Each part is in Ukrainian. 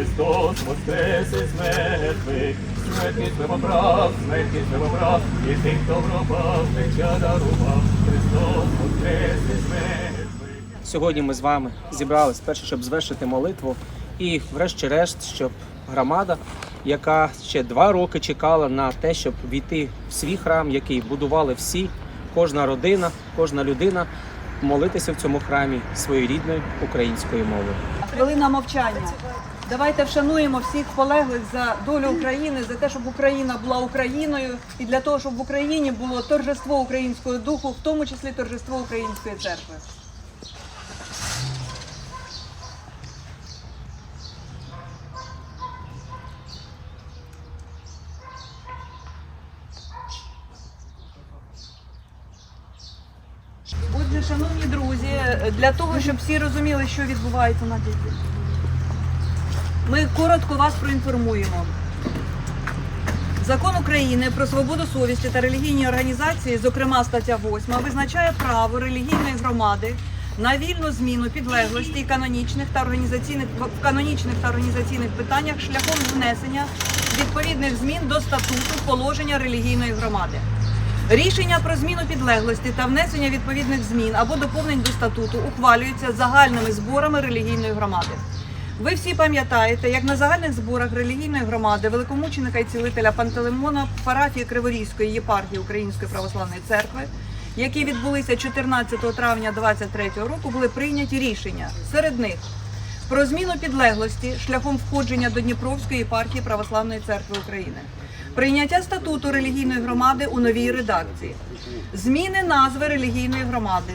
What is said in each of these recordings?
Христос воскрес із мертвих, смерть прибобрав, смерть прибобрав, і тих, хто пропав, життя дарував. Христос воскрес із мертвих. Сьогодні ми з вами зібрались перше, щоб звершити молитву, і, врешті-решт, щоб громада, яка ще два роки чекала на те, щоб війти в свій храм, який будували всі, кожна родина, кожна людина, молитися в цьому храмі своєю рідною українською мовою. Хвилина мовчання. Давайте вшануємо всіх полеглих за долю України, за те, щоб Україна була Україною, і для того, щоб в Україні було торжество українського духу, в тому числі торжество української церкви. Отже, шановні друзі, для того, щоб всі розуміли, що відбувається на дітей, ми коротко вас проінформуємо. Закон України про свободу совісті та релігійні організації, зокрема стаття 8, визначає право релігійної громади на вільну зміну підлеглості канонічних та організаційних в канонічних та організаційних питаннях шляхом внесення відповідних змін до статуту положення релігійної громади. Рішення про зміну підлеглості та внесення відповідних змін або доповнень до статуту ухвалюються загальними зборами релігійної громади. Ви всі пам'ятаєте, як на загальних зборах релігійної громади великомученика і цілителя Пантелеймона парафії Криворізької єпархії Української православної церкви, які відбулися 14 травня 2023 року, були прийняті рішення. Серед них про зміну підлеглості шляхом входження до Дніпровської єпархії Православної церкви України. Прийняття статуту релігійної громади у новій редакції, зміни назви релігійної громади,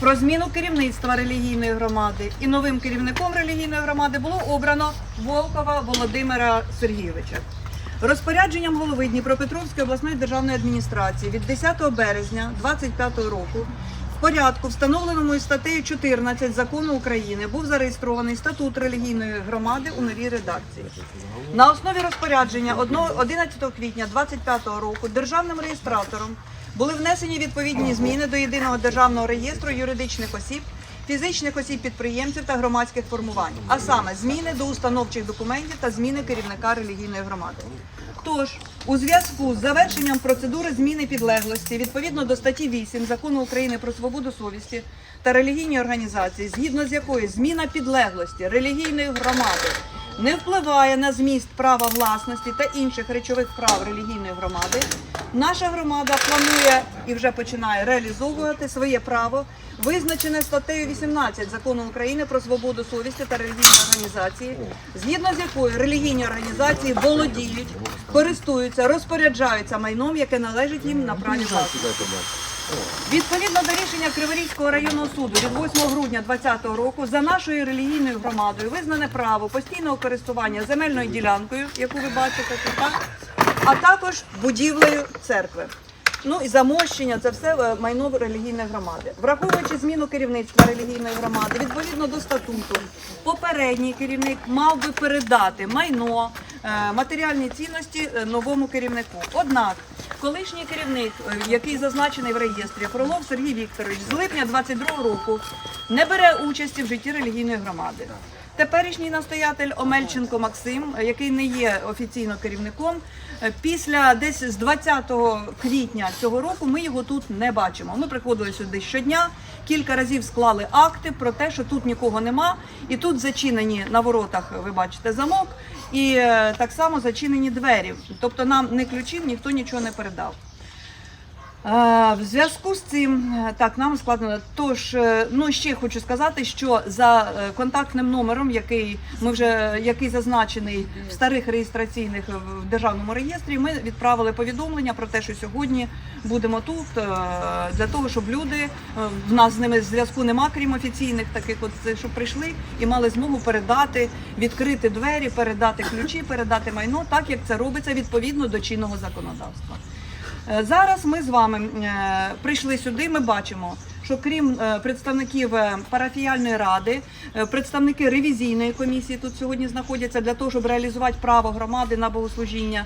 про зміну керівництва релігійної громади і новим керівником релігійної громади було обрано Волкова Володимира Сергійовича. Розпорядженням голови Дніпропетровської обласної державної адміністрації від 10 березня 2025 року в порядку, встановленому статтею 14 закону України, був зареєстрований статут релігійної громади у новій редакції. На основі розпорядження 11 квітня 2025 року державним реєстратором були внесені відповідні зміни до єдиного державного реєстру юридичних осіб, фізичних осіб підприємців та громадських формувань, а саме зміни до установчих документів та зміни керівника релігійної громади. Тож, у зв'язку з завершенням процедури зміни підлеглості відповідно до статті 8 закону України про свободу совісті та релігійні організації, згідно з якою зміна підлеглості релігійної громади не впливає на зміст права власності та інших речових прав релігійної громади, наша громада планує і вже починає реалізовувати своє право, визначене статтею 18 закону України про свободу совісті та релігійні організації, згідно з якою релігійні організації володіють, користуються, розпоряджаються майном, яке належить їм на праві. Відповідно до рішення Криворізького районного суду від 8 грудня 2020 року за нашою релігійною громадою визнане право постійного користування земельною ділянкою, яку ви бачите так? А також будівлею церкви. Ну і замощення це все е, майно релігійної громади. Враховуючи зміну керівництва релігійної громади, відповідно до статуту, попередній керівник мав би передати майно, е, матеріальні цінності е, новому керівнику. Однак, колишній керівник, який зазначений в реєстрі, Фролов Сергій Вікторович, з липня 22 року не бере участі в житті релігійної громади. Теперішній настоятель Омельченко Максим, який не є офіційно керівником, після десь з 20 квітня цього року ми його тут не бачимо. Ми приходили сюди щодня, кілька разів склали акти про те, що тут нікого нема, і тут зачинені на воротах, ви бачите, замок, і е, так само зачинені двері. Тобто нам не ключів, ніхто нічого не передав. В зв'язку з цим е, так нам складно. Тож е, ну ще хочу сказати, що за е, контактним номером, який ми вже який зазначений в старих реєстраційних в державному реєстрі, ми відправили повідомлення про те, що сьогодні будемо тут для того, щоб люди в нас з ними зв'язку нема, крім офіційних таких, от щоб прийшли і мали змогу передати, відкрити двері, передати ключі, передати майно, так як це робиться відповідно до чинного законодавства. Е, Зараз ми з вами е, прийшли сюди. Ми бачимо, що крім е, представників е, парафіяльної ради, е, представники ревізійної комісії тут сьогодні знаходяться для того, щоб реалізувати право громади на богослужіння.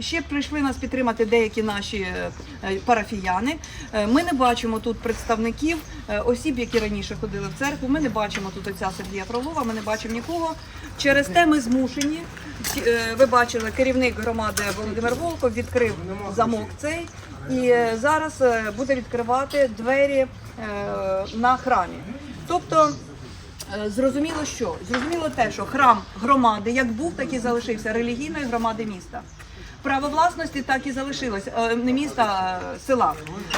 Ще прийшли нас підтримати деякі наші парафіяни. Ми не бачимо тут представників осіб, які раніше ходили в церкву. Ми не бачимо тут отця Сергія Фролова, ми не бачимо нікого. Через те ми змушені. Ви бачили, керівник громади Володимир Волков відкрив замок цей і е, зараз е, буде відкривати двері е, на храмі. Тобто Зрозуміло, що зрозуміло те, що храм громади як був, так і залишився релігійної громади міста. Право власності так і залишилось, не міста, а села.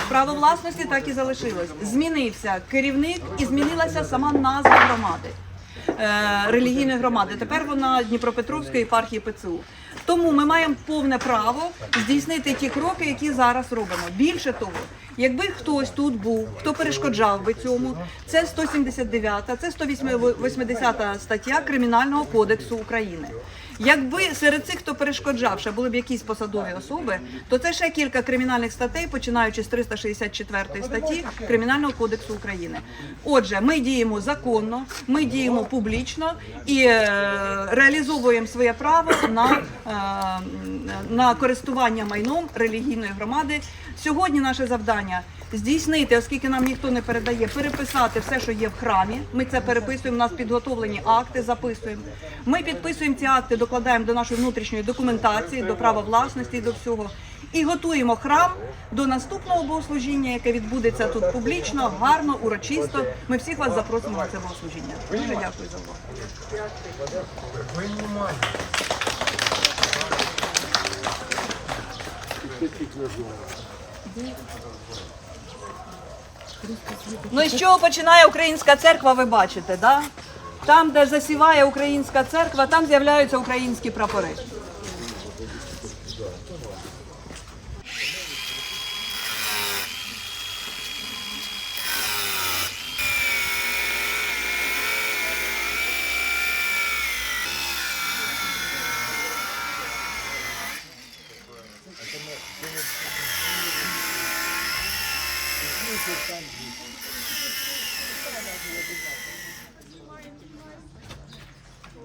Право власності так і залишилось. Змінився керівник і змінилася сама назва громади. Релігійної громади. Тепер вона Дніпропетровської єпархії ПЦУ. Тому ми маємо повне право здійснити ті кроки, які зараз робимо. Більше того, якби хтось тут був, хто перешкоджав би цьому, це 179, це 180 стаття Кримінального кодексу України. Якби серед цих, хто перешкоджав, ще були б якісь посадові особи, то це ще кілька кримінальних статей, починаючи з 364 статті Кримінального кодексу України. Отже, ми діємо законно, ми діємо публічно і е, реалізовуємо своє право на, е, на користування майном релігійної громади. Сьогодні наше завдання здійснити, оскільки нам ніхто не передає, переписати все, що є в храмі. Ми це переписуємо. У нас підготовлені акти, записуємо. Ми підписуємо ці акти, докладаємо до нашої внутрішньої документації, до права власності, до всього. І готуємо храм до наступного богослужіння, яке відбудеться тут публічно, гарно, урочисто. Ми всіх вас запросимо на це богослужіння. Дуже дякую за увагу. Ну і з чого починає українська церква, ви бачите, да? Там, де засіває українська церква, там з'являються українські прапори.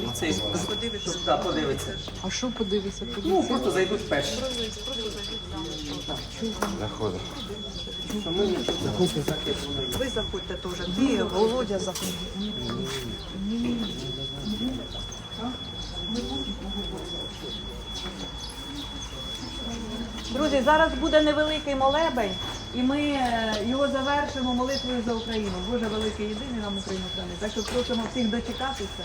поліції, щоб да, подивитися. А що подивися? Ну, просто зайдуть перші. Заходимо. Ми. Ви заходьте теж. Ти, Володя, заходь. Друзі, зараз буде невеликий молебень, і ми е, його завершимо молитвою за Україну. Боже великий єдиний нам Україну хранить. Так що просимо всіх дочекатися.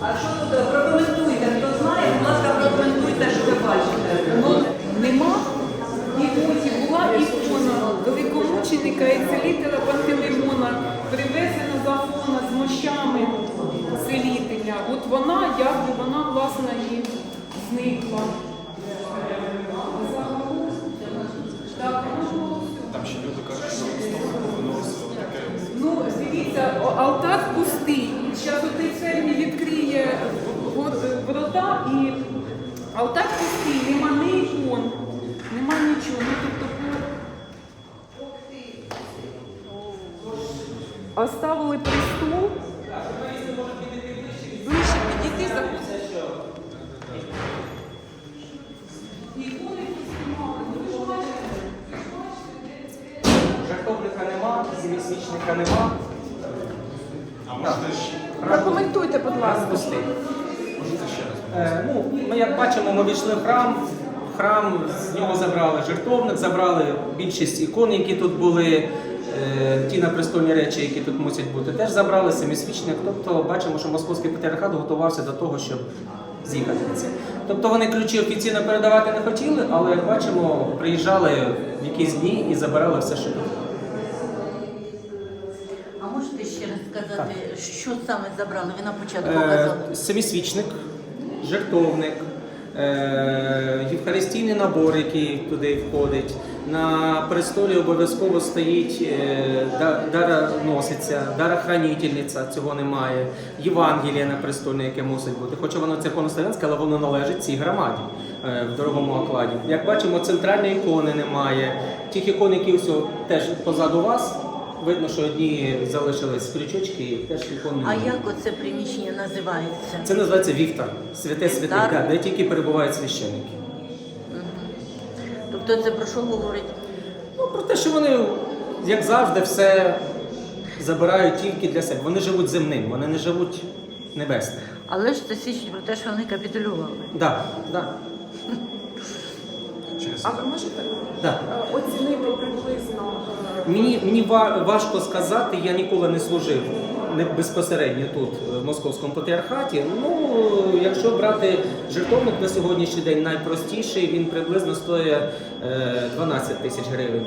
А що тут е, прокоментуйте? Хто знає, будь ласка, прокоментуйте, що ви бачите. Ну, нема. І ось була ікона і целителя Пантелеймона, привезена з Афона з мощами целителя. От вона, якби вона, власне, і зникла. Семисвічника нема. Прокоментуйте, будь ласка. Пустий. Е, ну, ми як бачимо, ми війшли в храм. Храм з нього забрали жертовник, забрали більшість ікон, які тут були. е, Ті напрестольні речі, які тут мусять бути, теж забрали семисвічник. Тобто бачимо, що московський патріархат готувався до того, щоб з'їхати це. Тобто вони ключі офіційно передавати не хотіли, але як бачимо, приїжджали в якісь дні і забирали все, що тут. А можете ще раз сказати, що саме забрали? Ви на початку Е, казали. Семисвічник, жертовник, е, євхаристійний набор, який туди входить. На престолі обов'язково стоїть е, да- дароносиця, дарохранительниця, цього немає. Євангеліє на престолі, яке мусить бути. Хоча воно церковнослов'янське, але воно належить цій громаді е, в дорогому окладі. Як бачимо, центральної ікони немає. Тих ікон, які теж позаду вас. Видно, що одні залишились крючочки, і теж ікон А як оце приміщення називається? Це називається вівтар, святе святих, да, де тільки перебувають священники. Тобто це про що говорить? Ну, про те, що вони, як завжди, все забирають тільки для себе. Вони живуть земним, вони не живуть небесним. Але ж це свідчить про те, що вони капітулювали. Да, да, А ви можете да. е, оцінити приблизно? е, Мені, мені важко сказати, я ніколи не служив не безпосередньо тут, е, в московському патріархаті. Ну, якщо брати жертовник на сьогоднішній день найпростіший, він приблизно стоїть е, 12 тисяч гривень.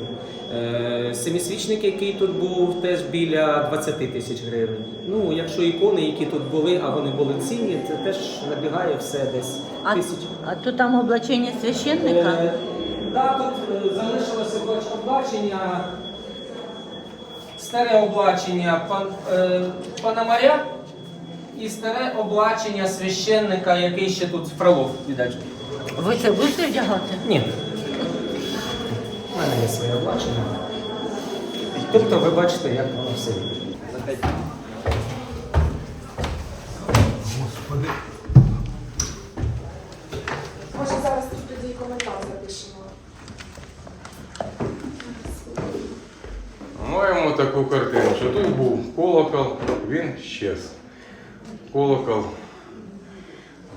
Семисвічник, який тут був, теж біля 20 тисяч гривень. Ну, якщо ікони, які тут були, а вони були цінні, це теж набігає все десь А, тисяч. а то там облачення священника? Е, Да, тут е, залишилося облач- облачення, старе облачення пан, е, Пономаря і старе облачення священника, який ще тут Фролов віддачу. Ви це будете вдягати? Ні. У мене є своє облачення. Тобто ви бачите, як воно все. Може зараз тут тоді і коментар запишемо. Маємо таку картину, що тут був колокол, він щез. Колокол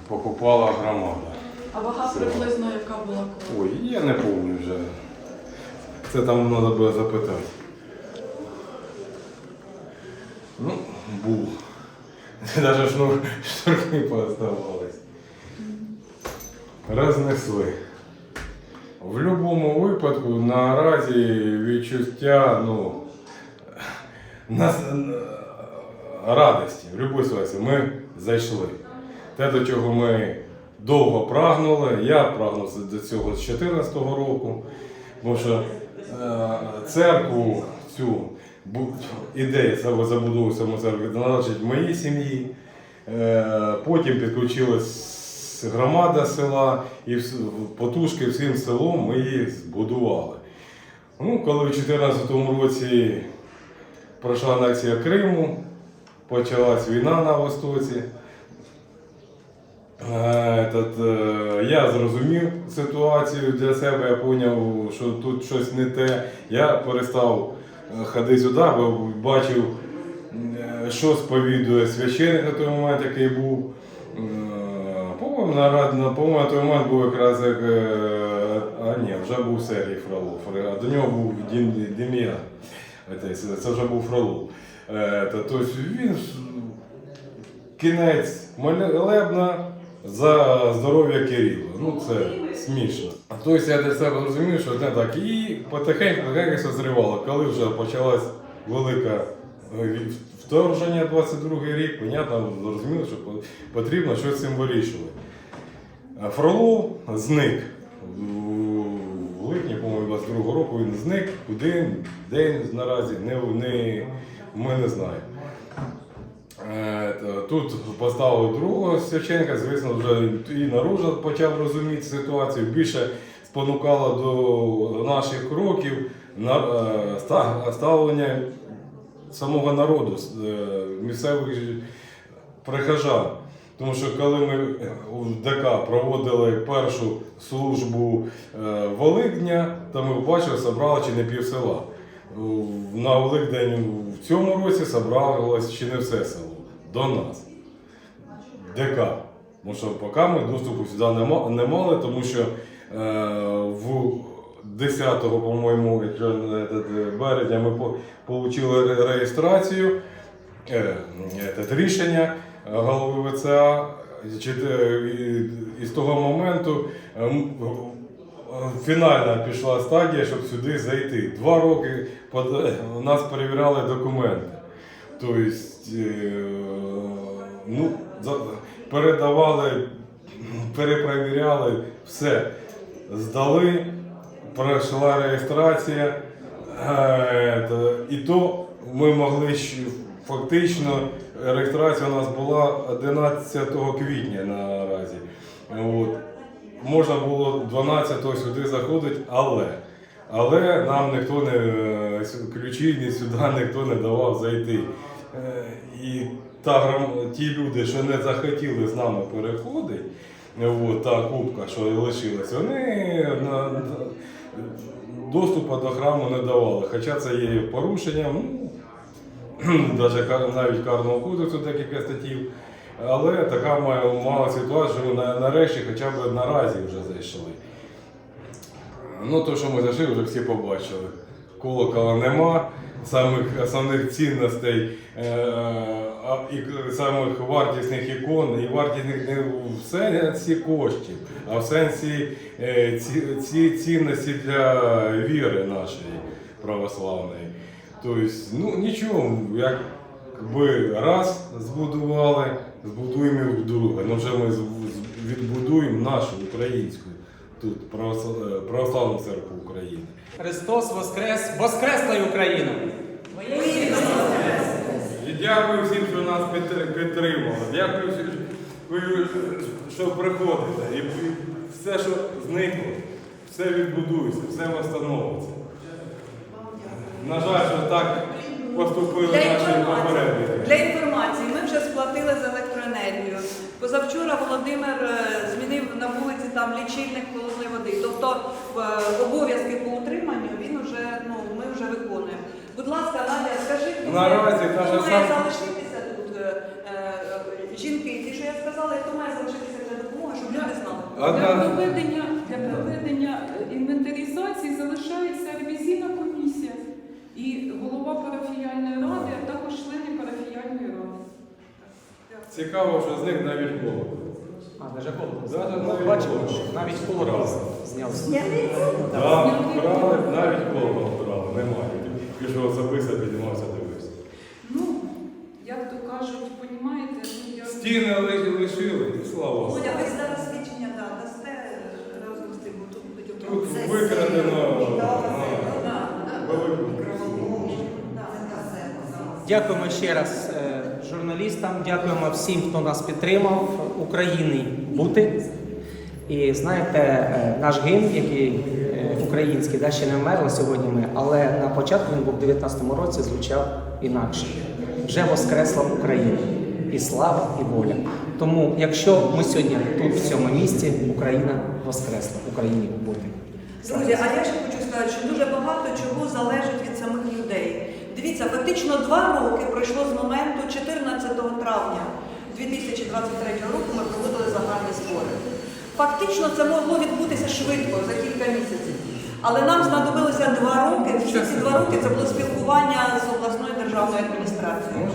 покупала громада. А вага приблизно яка була коли? Ой, я не пам'ятаю вже. Це там треба було запитати. Ну, був. Навіть шнур, шнурки пооставались. Рознесли. В будь-якому випадку наразі відчуття, ну, нас, радості, в будь-якій ситуації ми зайшли. Те, до чого ми довго прагнули, я прагнув до цього з 2014 року, тому що е, церкву цю ідея забудови самої церкви належить моїй сім'ї. Е, потім підключилась громада села і потужки всім селом ми її збудували. Ну, коли в 2014 році пройшла анексія Криму, почалась війна на Востоці. Е, е, я зрозумів ситуацію для себе, я зрозумів, що тут щось не те. Я перестав е, ходити сюди, бо бачив, що сповідує священник на той момент, який був. По-моєму, на, по-моєму, на той момент був якраз як. А ні, вже був Сергій Фролов. А до нього був Дем'ян. Це вже був Фролов. Е, Тобто він кінець молебна за здоров'я Кирила. Ну це смішно. Тобто я для себе зрозумів, що не так. І потихеньку все зривало. Коли вже почалась велика е, вторгнення 22 рік, понятно, зрозуміло, що потрібно щось цим вирішувати. Фролов зник. У липні, по-моєму, 22 року він зник. Куди, де наразі, не, не, ми не знаємо. Е, Тут поставили другого священка, звісно, вже і наружу почав розуміти ситуацію. Більше спонукало до наших кроків е, ставлення самого народу, е, місцевих прихожан. Тому що коли ми у ДК проводили першу службу е, Великдня, то ми бачили, зібрали чи не пів села. На Великдень в цьому році зібралося ще не все село до нас. ДК. Тому що поки ми доступу сюди не, мали, тому що е, в 10 по-моєму, березня ми отримали реєстрацію, е, е, рішення голови ВЦА. Те, і, з того моменту е, е, фінальна пішла стадія, щоб сюди зайти. Два роки под- нас перевіряли документи. Тобто, е, ну, передавали, перепровіряли, все. Здали, пройшла реєстрація. е, І то ми могли фактично, реєстрація у нас була 11 квітня наразі. От. Можна було 12-го сюди заходити, але. Але нам ніхто не ключі ні сюди ніхто не давав зайти. Е, І та, ті люди, що не захотіли з нами переходити, от, та кубка, що лишилась, вони на- доступу до храму не давали. Хоча це є порушенням, ну, навіть навіть карного кодексу декілька статтів. Але така мала ситуація, що ми на- нарешті хоча б наразі вже зайшли. Ну, то, що ми зайшли, вже всі побачили. Колокола нема, самих основних цінностей е, і самих вартісних ікон, і вартісних не в сенсі коштів, а в сенсі е, ці, ці цінності для віри нашої православної. Тобто, ну нічого, якби раз збудували, збудуємо і вдруге. Ну вже ми відбудуємо нашу українську тут е, православну церкву України. Христос Воскрес! Воскресла Україна! І дякую всім, що нас підтримали. Дякую, всім, що приходите. І все, що зникло, все відбудується, все встановиться. На жаль, що так поступили Для наші інформації, попередники. для інформації, ми вже сплатили за електроенергію. Позавчора Володимир е, змінив на вулиці там лічильник холодної води. Тобто е, обов'язки по утриманню він вже ну ми вже виконуємо. Будь ласка, Надя, скажи, хто Наразі має- хто має сам- залишитися тут е, е, жінки, ті, що я сказала, і хто має залишитися для допомоги, щоб люди знали. Для проведення, для проведення інвентаризації залишається ревізійна комісія і голова парафіяльної ради, а також члени парафіяльної ради. Цікаво, що з них навіть було. А, даже коло. Да, да, навіть Бачимо, коло. що навіть коло знявся. Так, брали, навіть коло брали, немає. Пішов особисто, піднімався, дивився. Ну, як то кажуть, понімаєте, ну я Стіни ли- лишили, і слава Богу. Володя, ви зараз свідчення да, дасте разом з тим, бо тут будуть Тут викрадено Да, а, велику. Дякуємо ще раз е, журналістам, дякуємо всім, хто нас підтримав. України бути. І знаєте, е, наш гімн, який е, український, да, ще не вмерли сьогодні ми, але на початку він був в 19-му році звучав інакше. Вже воскресла Україна. І слава, і воля. Тому, якщо ми сьогодні тут, в цьому місці, Україна воскресла, Україні бути. Друзі, а я ще хочу сказати, що дуже багато чого залежить від. Дивіться, фактично два роки пройшло з моменту 14 травня 2023 року ми проводили загальні збори. Фактично це могло відбутися швидко за кілька місяців. Але нам знадобилося два роки. Всі ці два роки це було спілкування з обласною державною адміністрацією.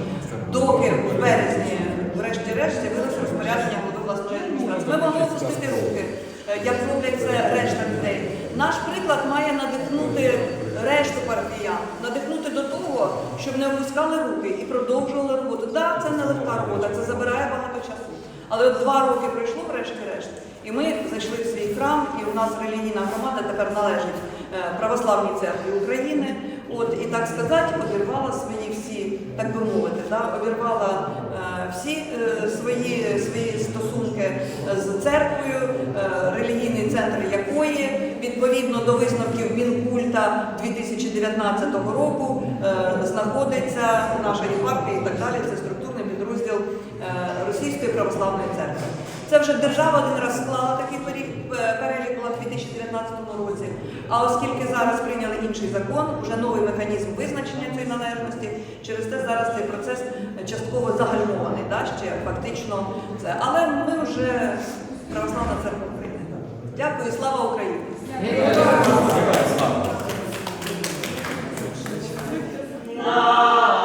Доки в березні, врешті-решт, з'явилося розпорядження голови обласної адміністрації. Ми могли опустити руки, е, як роблять це решта людей. Наш приклад має надихнути решту партіян, надихнути до того, щоб не опускали руки і продовжували роботу. Так, це нелегка робота, це забирає багато часу. Але от два роки пройшло, врешті-решт, і ми зайшли в свій храм, і у нас релігійна громада тепер належить е, православній церкві України. От і так сказати, обірвала свої всі, так би мовити, да, обірвала е, всі е, свої, свої стосунки з церквою, релігійний центр якої відповідно до висновків Мінкульта 2019 року знаходиться наша єпархія і так далі. Це структурний підрозділ е, Російської православної церкви. Це вже держава один раз склала такий е, перелік була в 2019 році. А оскільки зараз прийняли інший закон, вже новий механізм визначення цієї належності, через те зараз цей процес частково загальмований, да, ще фактично це. Але ми вже православна церква України. Дякую, слава Україні! Love.